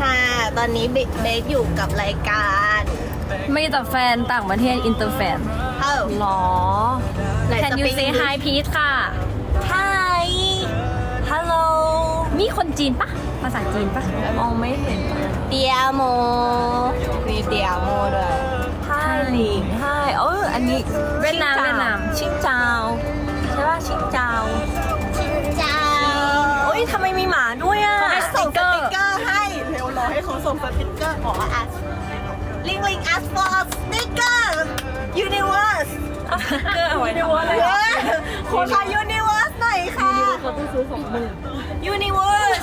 ค่ะ ตอนนี้เบเบสอยู่กับรายการไม่แต่แฟนต่างประเทศอินเตอร์แฟนเอ้าหรอไหน Can you speak say English? hi please ค่ะ Hi Hello มีคนจีนปะภาษาจีนปะมองไม่เห็นปะเตียโมมีเตียโมด้วยไฮหลิงไฮเอออันนี้เวียดนามชิเวียดนามชิงเจาใช่ป่ะชิงเจาเจ้าโอ้ยทำไมมีหมาด้วย ร็วรอให้เขาส่งสติกเกอร์ขออัสลิงลิง ask for a sticker universe เกอร์เอาไว้ทำอะไรเออขอค่ะ universe หน่อยค่ะเขาต้องซื้อสองหมื่น universe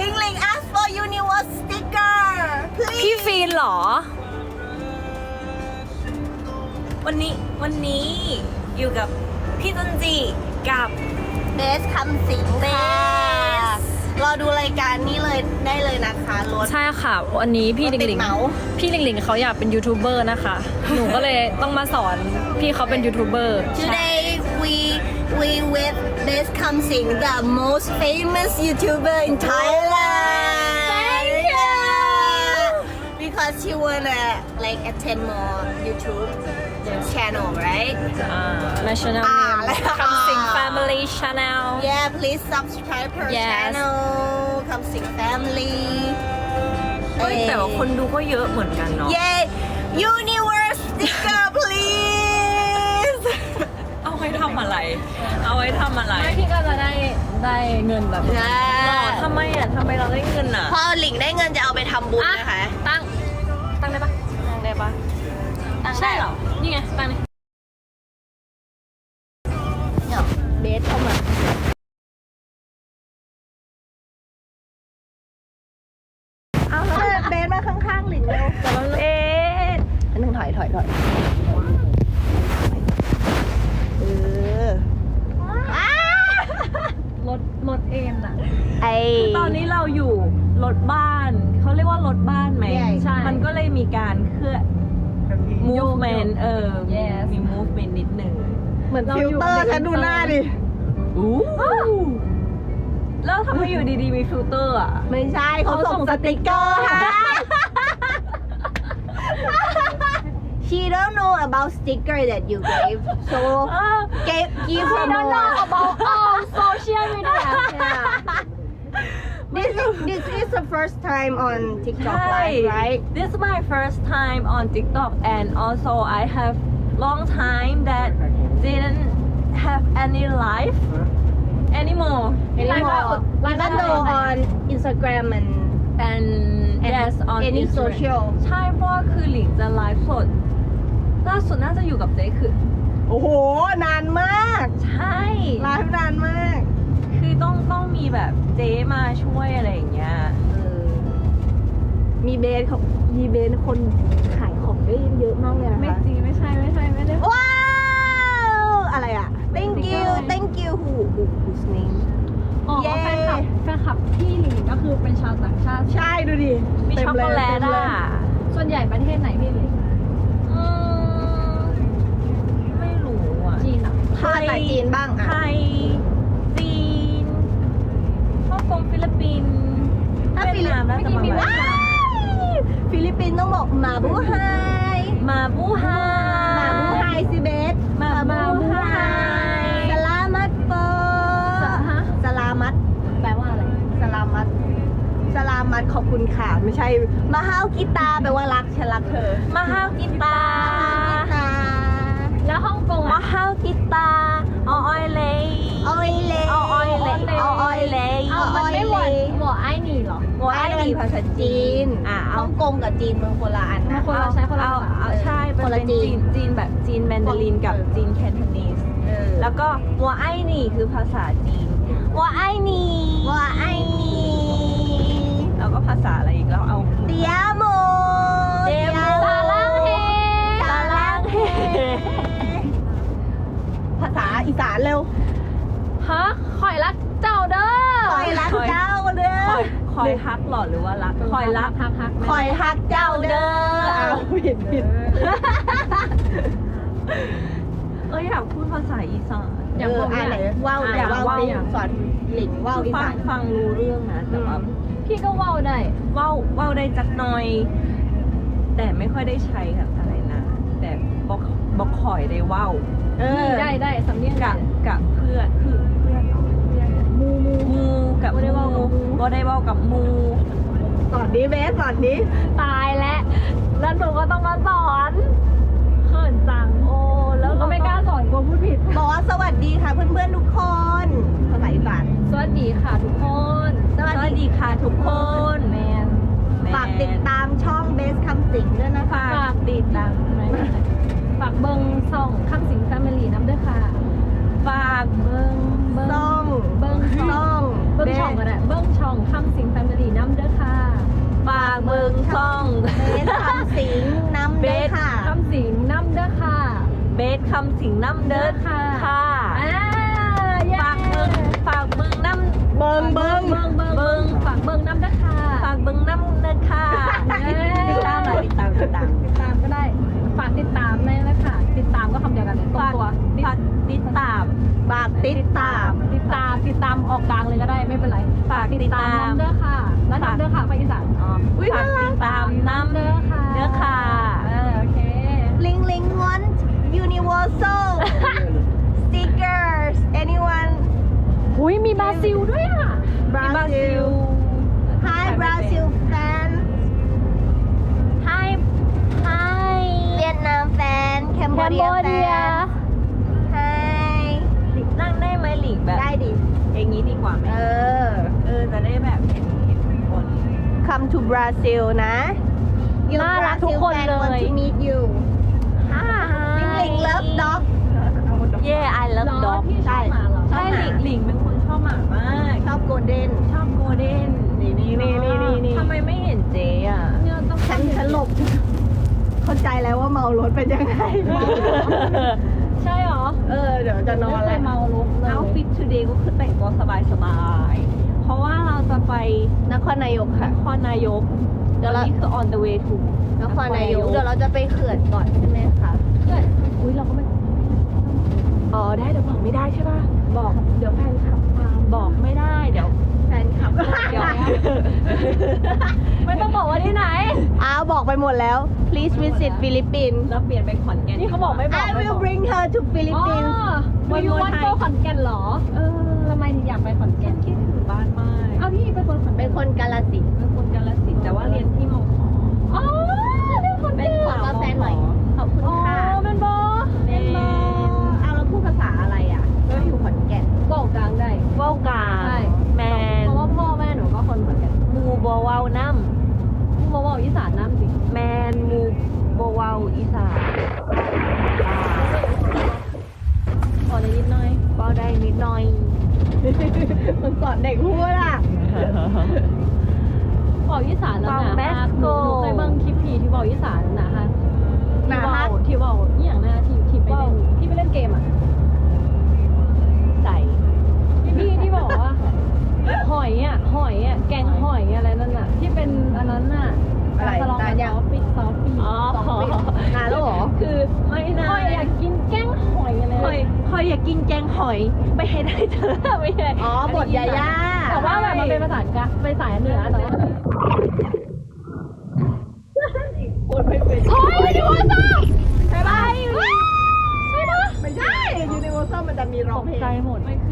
ลิงลิง ask for universe sticker please พี่ฟีนเหรอ วันนี้วันนี้อยู่กับพี่จันจีกับเบสคำสิงค่ะ Best รอดูรายการนี้เลยได้เลยนะคะรถ ใช่ค่ะ วันนี้พี่รถลิงติดลิงเหมา พี่ลิงลิงเขาอยากเป็นยูทูบเบอร์นะคะ หนูก็เลยต้องมาสอนพี่เขาเป็นยูทูบเบอร์ Today we we with Bes Kamsing, the most famous YouTuber in Thailand. Thank you. Because she wanna like attend more YouTube channel, right? อ่า national อ่า name แล้วคำสิง family channel Yeah, please subscribe her Yes. channel. Kamsing family. เฮ้ยแต่ว่าคนดูก็เยอะเหมือนกันเนาะ Yeah, universe sticker, please. เอาไว้ทำอะไร เอาไว้ทำอะไรไม่พี่ก็จะได้ได้เงินแบบหรอทำไมอะทำไมเราได้เงินอะ พอหลิงได้เงินจะเอาไปทำบุญนะคะ ตั้ง ตั้งได้ปะตั้งได้ปะตั้งได้ใช่เหรอ นี่ไง ตั้งนี่ เนี่ยเบสเข้ามาเอาเบสเบสมาข้างๆหลิงเร็ว แต่ว่าเอ๊ะ อันหนึ่งถอยถอยถอยเอออ้าร ถรถเอ็มน่ะ ไอ คือตอนนี้เราอยู่รถบ้าน เขาเรียกว่ารถบ้านไหม ใช่ ใช่ มันก็เลยมีการเคลื่อน movement เออ Yes มี movement นิดนึง เหมือนฟิลเตอร์ฉันดูหน้าดิ อู้แล้วทำไมอยู่ดีๆมีฟิลเตอร์อะ ไม่ใช่เขาส่งสติกเกอร์ให้ She don't know about sticker that you gave so give give her more about all social media Yeah. This is this is the first time on TikTok ใช่ live, right? This is my first time on TikTok and also I have long time that didn't have any life anymore Anymore. Even though on Instagram and and And yes on any Instagram social ใช่เพราะว่าคือหลิงจะไลฟ์สดล่าสุดน่าจะอยู่กับเจ๊คือ โอ้โห นานมากใช่ไลฟ์นานมาก คือต้องต้องมีแบบเจ๊มาช่วยอะไรอย่างเงี้ยเออมีเบสเขามีเบสคนขาย ของได้เยอะมากเลยนะไม่คะจริงไม่ใช่ไม่ใช่ไม่ได้ ว้าว อะไรอะ thank you thank you who who whose name อ๋อเย้ แฟนคลับแฟนคลับพี่หลิงก็คือเป็นชาวต่างชาติ ใช่ดูดิมีเต็ช็อกโกแลตเต็มเยอะส่วนใหญ่ประเทศไหนพี่หลิงอืมไม่รู้อะ จีนอะภาษาจีนบ้างไทอะ ย จีนฮ่องกงฟิลิปปินส์ถ้าเวียดนามน่าจะเมื่อกี้มีประมาณเวียดนาม ฟิลิปปินส์ต้องบอกมาบูไฮมาบูไฮมาบูไฮสิเบสมาบูไฮสลามัดโปสะฮะสลามัดแปลว่าอะไรสลามัดสลามัดขอบคุณค่ะไม่ใช่มาฮาวกีตาร์แปลว่ารักฉันรักเธอมาฮาวกีตากีตาร์แล้วฮ่องกงมาอะฮาวกีตาอออยเลย ออยเล่ เอาออยเล่เอาออยเล่ เอามันไม่หวานหวานไอ้ นี่เหรอหัวไอ้ดีภาษาจีจีนนอะเอาฮ่องกงกับจีนมันคนละอันมันะนคนละใช้คนละเอาภาษาเอาใช่คนละเป็นจีจีนนจีนแบบจีนแมนดารินกับเออจีนแคนทนีสเออแล้วก็หัวไอ้นี่คือภาษาจีนหัวไอ้นี่ว่าไอ้นี่แล้วก็ภาษาอะไรอีกแล้วเอาเตียโม เตียโม ซาลังเฮ ซาลังเฮภาษาอีสานเร็ว ฮะคอยรักเจ้าเด้อ คอยรักเจ้าเด้อ ค อยคอยฮักหรอหรือว่ารักคอยรักฮักฮักคอยฮักเจ้าเด้ออ้าวผิดผิดเอ้ยอยากพูดภาษาอีสานอย่างเอผอมอ่านไหนเนี่ยว่าวไหนอยากว่าวว่าวสิสอนหลิงว่าวอีฟัสางนฟังรู้เรื่องนะแต่ว่าอืมพี่ก็เว้าได้เว้าเว้าได้จักหน่อย แต่ไม่ค่อยได้ใช้กับอะไรนะแต่บอกบอกคอยได้เว้าเออได้ได้สำเนียงกับได้กับเพื่อนคือ มูมูมูกับบ่ได้เว้ากับหมู่บ่ได้เว้ากับมูสอนดีเบสสอนดีตายแล้วแล้วหนูก็ต้องมาสอนเขินจังโอ้แล้วก็ไม่กล้าสอนกลัวพูดผิด บอกว่าสวัสดีค่ะเพื่อนๆทุกคนภาษาอีสานสวัสดีค่ะทุกคน สวัสสวัสดีดีค่ะทุกคนแมนฝากติดตามช่องเบสคำสิงด้วยนะคะ ฝากติดตามไม่ไม่ไม่ฝากเบิงช่องข้ามสิงแฟมิลี่น้ำด้วยค่ะ ฝากเบิงเบิง ซ่อง เบิงช่ ซ่ อ อง ง เบิงช่ องก็ได้เบิงช่องข้ามสิงแฟมิลี่น้ำด้วยค่ะฝากเบิงช่องเบสคำสิงน้ำเด้อค่ะข้ามสิงน้ำด้วยค่ะ เบสคำสิงน้ำเด้อค่ะค่ะอ่าเย้ฝากเบิงฝากเบิงน้ำเบิงเบิงเบิงเบิงเบิงฝากเบิงน้ำด้วยค่ะฝากเบิงน้ำเด้อค่ะเย้ติดตามหน่อยติดตามติดตามติดตามก็ได้ฝากติดตามได้เลยค่ะติดตามก็คำเดียวกันเลยตรงฝากตัวฝากติดตามฝากติดตามติดตามติดตามออกกลางเลยก็ได้ ไม่เป็นไรฝากติติดดตาตามมน้ำเด้อค่ะแล้วน้ำเด้อค่ะไปอีสานอ๋ออุ๊ยฝากน่ารัติกดตามน้ำเด้อค่ะเด้อค่ะเออโอเคลิงลิง want universal stickers anyone หุยมีบราซิลด้วยอะ Brazil Hi Brazil fan Hi Hi เวียดนาม fan Cambodia fan Hi นั่งได้ไหมหลีกแบบ ได้ดิ อย่างนี้ดีกว่าไหม เออ เออ จะได้แบบเห็นเห็นทุกคน come to Brazil นะ Your น่ารักทุก Brazil คน fan เลย want to meet you Hi ลิงลิง love dog Yeah I love เหรอ dog พี่ชอบหมาเหรอใช่หลิงหลิงเป็นคนชอบหมามาก ชอบ golden ชอบโกลเด้นนี่นี่นี่นี่นี่นี่ ทำไมไม่เห็นเจ๊อะ เนี่ยต้องฉันฉันหลบ เข้าใจแล้วว่าเมารถเป็นยังไง ใช่เหรอเออ เดี๋ยวจะนอนไม่เคแล้ยวเมารถเลย เอาฟิต today ก็คือแต่งตัวสบายสบายๆเพ ราะว่าเราจะไปนครนายกนค่ะครนายกเดี๋เดี๋ยยววเรานี้คือ on the way to นครนายกเดี๋ยวเราจะไปเขื่อนก่อนใช่ไหมคะเพื่อนอุ้ยเราก็ไม่อ๋อได้แต่บอกไม่ได้ใช่ป่ะบอกเดี๋ยวแฟนขับตามบอกไม่ได้เดี๋ยวแฟนขับเดี๋ยวไม่ต้องบอกว่าที่ไหนอ้าวบอกไปหมดแล้ว please visit Philippines เราเปลี่ยนไปขอนแก่นนี่เขาบอกไม่บอก I ไม่บ will อก bring her to อ๋อ Philippines วายูวันโกขอนแก่นเหรอเออทำไมถึงอยากไป สินธุ์เป็นคนกาลสินธุ์แต่ว่าเรียนที่มขอ๋อเป็นคนเป็นแก่นขอกาแฟหน่อย ขอบคุณอ๋อค่ะเป็นบอเป็นบอเอาเราพูดภาษาอะไรอะก็อยู่ขอนแก่นบอกกลางได้ เว้ากาใช่ แมนเพราะว่าพ่อแม่หนูก็คนขอนแก่นมูบเว้าน้มูบอกอีสานน้ำสิำแมนมูบเว้าอีสานขอได้นิดหน่อยเว้าได้นิดหน่อย มันสอนเด็กพูดอะ บอกอีสานแล้วนะบอกฮะหนู Mexico หนูเคยเบิ่งคลิปพีที่บอกอีสานนะฮะนะที่ฮะเว่าที่เว่าอหย่างนะที่ที่ไปเล่นที่ไปเล่นเกมอะใส่พี่พี่ที่บอกว่าหอยอะหอยอะแกงหอยอะไรนั่นน่ะ ที่เป็นอันนั้นน่ะอะไรสลองนานกับยัซงอฟฟี่ซอฟฟี่อ๋อสองปีนานแล้วเหรอคือไม่นาหอยอยากกินแกงหอยอะไรหอยหอยอยากกินแกงหอยไปให้ได้เธอไม่ใช่อ๋อบทยาย่าแต่ว่าแบบมันเป็นภาษากะเป็นสายเหนือแต่ว่า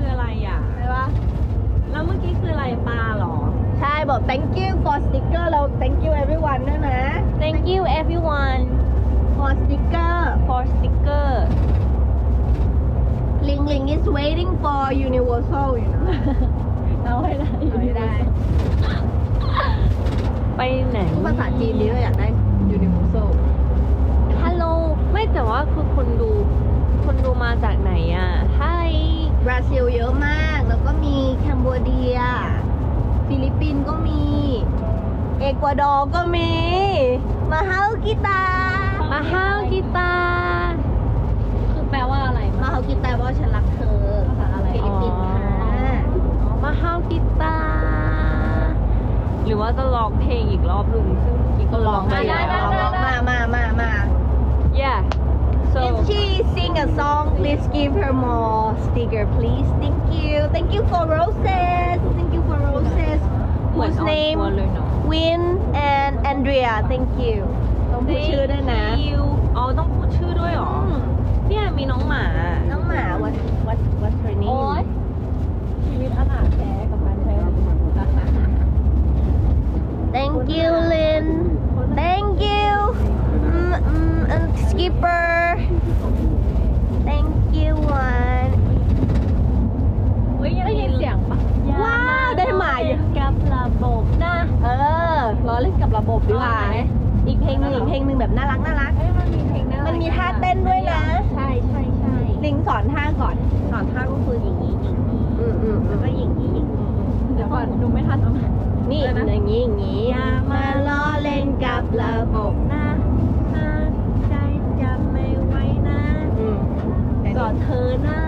คืออะไรอะใช่ปะแล้วเมื่อกี้คืออะไรปลาเหรอ ใช่บอก thank you for sticker เรา thank you everyone ด้วยนะ Thank you everyone for sticker for sticker Ling Ling is waiting for universal you know เอาให้ได้เอาให้ได้ ไปไหน พูดภาษาจีนนี้เราอยากได้ universal ฮัลโหล ไม่แต่ว่าคือคนดู คนดูมาจากไหนอะ Hi บราซิลเยอะมาก แล้วก็มีแคนเบอร์เดีย ฟิลิปปินส์ก็มี เอกวาดอร์ก็มี มาเฮากิตา มาห้าวกีตาร์คือแปลว่าอะไรมาเฮากิตาเพราะฉันรักเธอภาษาอะไรฟิลิปปินส์ค่ะอ๋อมาห้าวกีตาร์หรือว่าจะร้องเพลงอีกรอบหนึ่งซึ่งเมื่อกี้ก็ร้องไปได้แล้ได้ว so If she sing a song please give her more sticker please thank you thank you for roses thank you for roses เหมือน Whose ออน name ทัวร์เลยเนาะ Win and Andrea thank you ต้องพูดชื่อด้วยนะ Thank you อ๋อต้องพูดชื่อด้วยเหรอ อืม เนี่ยมีน้องหมา น้องหมา บดีกว่าอีกเพลงหนึ่งอีกเพลงหนึ่งแบบน่ารักน่ารักมันมีเพลงนะมันมีท่าเต้นด้วยนะ ใช่ใช่ใช่ลิงสอนท่าก่อน สอนท่าก็คืออย่างนี้อย่างนี้อืมอืมแล้วก็อย่างนี้อย่างนี้เดี๋ยวก่อนดูไม่ทันแล้วนะ นี่อย่างนี้อย่างนี้อย่ามาล้อเล่นกับระบบนะนะใจจำไม่ไว้นะกอดเธอนะ